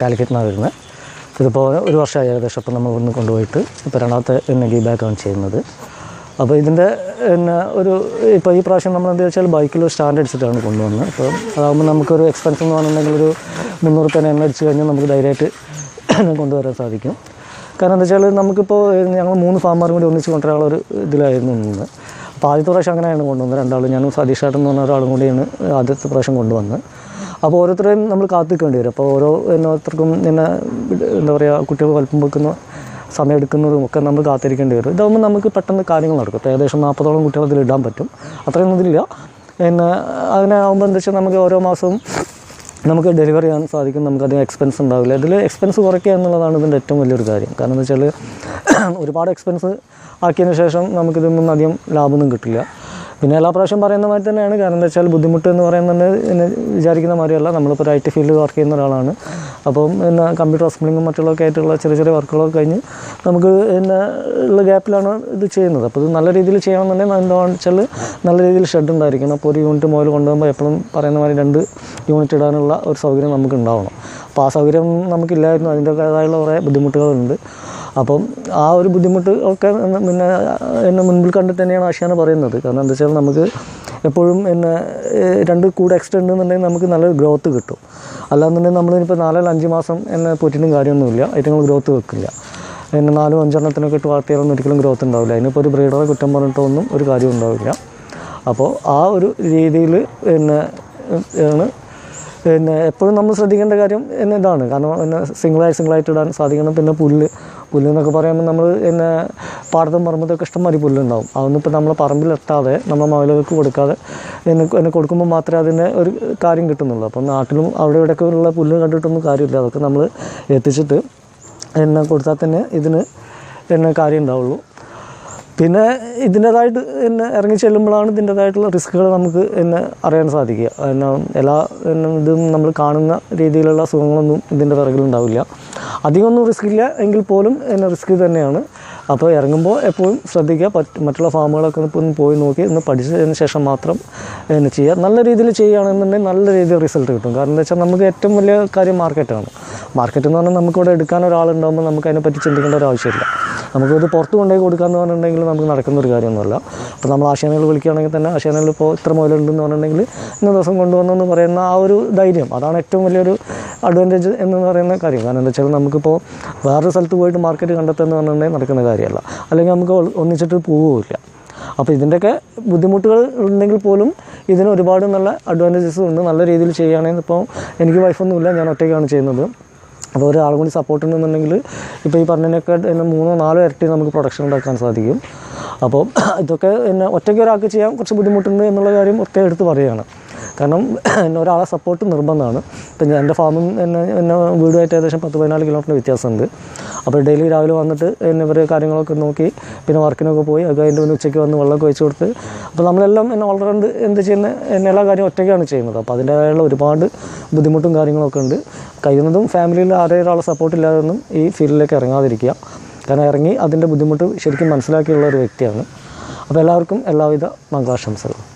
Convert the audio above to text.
കാലിക്കറ്റ് നിന്നാണ് വരുന്നത് ഇതിപ്പോൾ ഒരു വർഷമായി ഏകദേശം അപ്പോൾ നമ്മൾ ഒന്ന് കൊണ്ടുപോയിട്ട് ഇപ്പോൾ രണ്ടാമത്തെ എന്നെ ഗീ ബാക്കാണ് ചെയ്യുന്നത്. അപ്പോൾ ഇതിന്റെ പിന്നെ ഒരു ഇപ്പോൾ ഈ പ്രാവശ്യം നമ്മൾ എന്താ വെച്ചാൽ ബൈക്കിൽ ഒരു സ്റ്റാൻഡ് അടിച്ചിട്ടാണ് കൊണ്ടുവന്നത് അപ്പോൾ അതാകുമ്പോൾ നമുക്കൊരു എക്സ്പെൻസ് എന്ന് പറഞ്ഞിട്ടുണ്ടെങ്കിൽ ഒരു മുന്നൂറ് തന്നെ എണ്ണ അടിച്ച് കഴിഞ്ഞാൽ നമുക്ക് ധൈര്യമായിട്ട് കൊണ്ടുവരാൻ സാധിക്കും. കാരണം എന്താ വെച്ചാൽ നമുക്കിപ്പോൾ ഞങ്ങൾ മൂന്ന് ഫാമറും കൂടി ഒന്നിച്ച് കൊണ്ടുവരാനുള്ള ഒരു ഇതിലായിരുന്നു നിന്ന് അപ്പോൾ ആദ്യത്തെ പ്രാവശ്യം അങ്ങനെയാണ് കൊണ്ടുവന്നത്. രണ്ടാളും ഞാനും സതീഷ് എന്ന് പറഞ്ഞ ഒരാളും കൂടിയാണ് ആദ്യത്തെ പ്രാവശ്യം കൊണ്ടുവന്നത് അപ്പോൾ ഓരോരുത്തരെയും നമ്മൾ കാത്തിക്കേണ്ടി വരും. അപ്പോൾ ഓരോ ഓരോരുത്തർക്കും പിന്നെ എന്താ പറയുക കുട്ടികൾ വലുപ്പം വെക്കുന്ന സമയം എടുക്കുന്നതും ഒക്കെ നമ്മൾ കാത്തിരിക്കേണ്ടി വരും. ഇതാകുമ്പോൾ നമുക്ക് പെട്ടെന്ന് കാര്യങ്ങൾ നടക്കും. ഇപ്പോൾ ഏകദേശം നാൽപ്പതോളം കുട്ടികൾ അതിൽ ഇടാൻ പറ്റും. അത്രയൊന്നും ഇതിലില്ല പിന്നെ അങ്ങനെ ആകുമ്പോൾ എന്താ വെച്ചാൽ നമുക്ക് ഓരോ മാസവും നമുക്ക് ഡെലിവറി ചെയ്യാൻ സാധിക്കും. നമുക്കധികം എക്സ്പെൻസ് ഉണ്ടാവില്ല. ഇതിൽ എക്സ്പെൻസ് കുറയ്ക്കുക എന്നുള്ളതാണ് ഇതിന്റെ ഏറ്റവും വലിയൊരു കാര്യം. കാരണം എന്താ വെച്ചാൽ ഒരുപാട് എക്സ്പെൻസ് ആക്കിയതിന് ശേഷം നമുക്കിതൊന്നും അധികം ലാഭമൊന്നും കിട്ടില്ല. പിന്നെ എല്ലാ പ്രാവശ്യം പറയുന്ന മാതിരി തന്നെയാണ്. കാരണം എന്താ വെച്ചാൽ ബുദ്ധിമുട്ട് എന്ന് പറയുന്നത് വിചാരിക്കുന്ന മാതിരിയല്ല. നമ്മളിപ്പോൾ ഒരു ഐ ടി ഫീൽഡിൽ വർക്ക് ചെയ്യുന്ന ഒരാളാണ്. അപ്പം പിന്നെ കമ്പ്യൂട്ടർ അസംബ്ലിങ്ങും മറ്റുള്ളതൊക്കെ ആയിട്ടുള്ള ചെറിയ ചെറിയ വർക്കുകളൊക്കെ കഴിഞ്ഞ് നമുക്ക് പിന്നെ ഉള്ള ഗ്യാപ്പിലാണ് ഇത് ചെയ്യുന്നത്. അപ്പോൾ ഇത് നല്ല രീതിയിൽ ചെയ്യണമെന്നുണ്ടെങ്കിൽ എന്താണെന്ന് വെച്ചാൽ നല്ല രീതിയിൽ ഷെഡ് ഉണ്ടായിരിക്കണം. അപ്പോൾ ഒരു യൂണിറ്റ് മുതൽ കൊണ്ടുപോകുമ്പോൾ എപ്പോഴും പറയുന്ന മാതിരി രണ്ട് യൂണിറ്റ് ഇടാനുള്ള ഒരു സൗകര്യം നമുക്ക് ഉണ്ടാവണം അപ്പോൾ ആ സൗകര്യം നമുക്കില്ലായിരുന്നു. അതിന്റെതായുള്ള കുറേ ബുദ്ധിമുട്ടുകളുണ്ട്. അപ്പം ആ ഒരു ബുദ്ധിമുട്ട് ഒക്കെ പിന്നെ എന്നെ മുൻപിൽ കണ്ടിട്ട് തന്നെയാണ് ആശാന പറയുന്നത്. കാരണം എന്താ വെച്ചാൽ നമുക്ക് എപ്പോഴും എന്നെ രണ്ട് കൂടെ എക്സ്റ്റെൻഡ് എന്നുണ്ടെങ്കിൽ നമുക്ക് നല്ലൊരു ഗ്രോത്ത് കിട്ടും. അല്ലാന്നുണ്ടെങ്കിൽ നമ്മളിപ്പോൾ നാലോ അഞ്ച് മാസം എന്നെ പൊറ്റിനും കാര്യമൊന്നുമില്ല. ഏറ്റവും ഗ്രോത്ത് വെക്കില്ല. എന്നെ നാലും അഞ്ചെണ്ണത്തിനൊക്കെ ഇട്ട് വളർത്തിയാലൊന്നും ഒരിക്കലും ഗ്രോത്ത് ഉണ്ടാവില്ല. അതിനിപ്പോൾ ഒരു ബ്രീഡറെ കുറ്റം പറഞ്ഞിട്ടൊന്നും ഒരു കാര്യം ഉണ്ടാവില്ല. അപ്പോൾ ആ ഒരു രീതിയിൽ പിന്നെ ആണ് പിന്നെ എപ്പോഴും നമ്മൾ ശ്രദ്ധിക്കേണ്ട കാര്യം എന്നെ ഇതാണ്. കാരണം പിന്നെ സിംഗിളായി സിംഗിളായിട്ട് ഇടാൻ സാധിക്കണം. പിന്നെ പുല്ല് പുല്ല് എന്നൊക്കെ പറയുമ്പോൾ നമ്മൾ പിന്നെ പാടത്തും പറമ്പത്തൊക്കെ ഇഷ്ടംമാതിരി പുല്ലുണ്ടാവും. അതൊന്നും ഇപ്പോൾ നമ്മളെ പറമ്പിൽ എത്താതെ നമ്മൾ മയിലുകൾക്ക് കൊടുക്കാതെ എന്നെ എന്നെ കൊടുക്കുമ്പോൾ മാത്രമേ അതിന്റെ ഒരു കാര്യം കിട്ടുന്നുള്ളൂ. അപ്പം നാട്ടിലും അവിടെ ഇവിടെയൊക്കെ ഉള്ള പുല്ല് കണ്ടിട്ടൊന്നും കാര്യമില്ല. അതൊക്കെ നമ്മൾ എത്തിച്ചിട്ട് എന്നെ കൊടുത്താൽ തന്നെ ഇതിന് എന്നെ കാര്യം ഉണ്ടാവുള്ളൂ. പിന്നെ ഇതിന്റേതായിട്ട് എന്നെ ഇറങ്ങി ചെല്ലുമ്പോഴാണ് ഇതിന്റേതായിട്ടുള്ള റിസ്ക്കുകൾ നമുക്ക് എന്നെ അറിയാൻ സാധിക്കുക. പിന്നെ എല്ലാ ഇതും നമ്മൾ കാണുന്ന രീതിയിലുള്ള അസുഖങ്ങളൊന്നും ഇതിന്റെ പിറകിലുണ്ടാവില്ല. അധികമൊന്നും റിസ്ക് ഇല്ല എങ്കിൽ പോലും എന്നെ റിസ്ക് തന്നെയാണ്. അപ്പോൾ ഇറങ്ങുമ്പോൾ എപ്പോഴും ശ്രദ്ധിക്കുക. മറ്റുള്ള ഫാമുകളൊക്കെ ഒന്ന് പോയി നോക്കി ഒന്ന് പഠിച്ചതിന് ശേഷം മാത്രം എന്നെ ചെയ്യുക. നല്ല രീതിയിൽ ചെയ്യുകയാണെന്നുണ്ടെങ്കിൽ നല്ല രീതിയിൽ റിസൾട്ട് കിട്ടും. കാരണം എന്താ വെച്ചാൽ നമുക്ക് ഏറ്റവും വലിയ കാര്യം മാർക്കറ്റാണ് മാർക്കറ്റ് എന്ന് പറഞ്ഞാൽ നമുക്കിവിടെ എടുക്കാൻ ഒരാളുണ്ടാകുമ്പോൾ നമുക്ക് അതിനെപ്പറ്റി ചിന്തിക്കേണ്ട ഒരു ആവശ്യമില്ല. നമുക്കിത് പുറത്ത് കൊണ്ടുപോയി കൊടുക്കാമെന്ന് പറഞ്ഞിട്ടുണ്ടെങ്കിൽ നമുക്ക് നടക്കുന്ന ഒരു കാര്യമൊന്നുമല്ല. അപ്പോൾ നമ്മൾ ആശാനകൾ വിളിക്കുകയാണെങ്കിൽ തന്നെ ആശാനകൾ ഇപ്പോൾ ഇത്ര മുതലുണ്ടെന്ന് പറഞ്ഞിട്ടുണ്ടെങ്കിൽ ഇന്ന ദിവസം കൊണ്ടുവന്നെന്ന് പറയുന്ന ആ ഒരു ധൈര്യം. അതാണ് ഏറ്റവും വലിയൊരു അഡ്വാന്റേജ് എന്ന് പറയുന്ന കാര്യം. കാരണം എന്താ വെച്ചാൽ നമുക്കിപ്പോൾ വേറൊരു സ്ഥലത്ത് പോയിട്ട് മാർക്കറ്റ് കണ്ടെത്തുക എന്ന് പറഞ്ഞിട്ടുണ്ടെങ്കിൽ നടക്കുന്ന കാര്യമല്ല. അല്ലെങ്കിൽ നമുക്ക് ഒന്നിച്ചിട്ട് പോവുമില്ല അപ്പോൾ ഇതിന്റെയൊക്കെ ബുദ്ധിമുട്ടുകൾ ഉണ്ടെങ്കിൽ പോലും ഇതിന് ഒരുപാട് നല്ല അഡ്വാന്റേജസ് ഉണ്ട്. നല്ല രീതിയിൽ ചെയ്യുകയാണെങ്കിൽ ഇപ്പോൾ എനിക്ക് വൈഫൊന്നുമില്ല. ഞാൻ ഒറ്റയ്ക്കാണ് ചെയ്യുന്നത്. അപ്പോൾ ഒരാളും കൂടി സപ്പോർട്ട് ഉണ്ടെന്നുണ്ടെങ്കിൽ ഇപ്പോൾ ഈ പറഞ്ഞതിനൊക്കെ എന്നെ മൂന്നോ നാലോ ഇരട്ടി നമുക്ക് പ്രൊഡക്ഷൻ ഉണ്ടാക്കാൻ സാധിക്കും. അപ്പോൾ ഇതൊക്കെ എന്നെ ഒറ്റയ്ക്ക് ഒരാൾക്ക് ചെയ്യാൻ കുറച്ച് ബുദ്ധിമുട്ടുണ്ട് എന്നുള്ള കാര്യം ഒറ്റ എടുത്ത് പറയുകയാണ്. കാരണം ഒരാളെ സപ്പോർട്ട് നിർബന്ധമാണ്. ഇപ്പം എന്റെ ഫാമും എന്നെ എന്നെ വീടുമായിട്ട് ഏകദേശം പത്ത് പതിനാല് കിലോമീറ്റർ വ്യത്യാസമുണ്ട്. അപ്പോൾ ഡെയിലി രാവിലെ വന്നിട്ട് എന്നെ ഇവർ കാര്യങ്ങളൊക്കെ നോക്കി പിന്നെ വർക്കിനൊക്കെ പോയി അത് അതിന്റെ പിന്നെ ഉച്ചയ്ക്ക് വന്ന് വെള്ളമൊക്കെ വെച്ച് കൊടുത്ത് അപ്പോൾ നമ്മളെല്ലാം എന്നെ ഓൾറൗണ്ട് എന്ത് ചെയ്യുന്ന എന്നെ എല്ലാ കാര്യം ഒറ്റയ്ക്കാണ് ചെയ്യുന്നത്. അപ്പോൾ അതിന്റേതായുള്ള ഒരുപാട് ബുദ്ധിമുട്ടും കാര്യങ്ങളൊക്കെ ഉണ്ട്. കഴിയുന്നതും ഫാമിലിയിൽ ആരെയും ഒരാളെ സപ്പോർട്ട് ഇല്ലാതൊന്നും ഈ ഫീൽഡിലേക്ക് ഇറങ്ങാതിരിക്കുക. കാരണം ഇറങ്ങി അതിന്റെ ബുദ്ധിമുട്ട് ശരിക്കും മനസ്സിലാക്കിയുള്ള ഒരു വ്യക്തിയാണ്. അപ്പോൾ എല്ലാവർക്കും എല്ലാവിധ മംഗളാശംസകളും.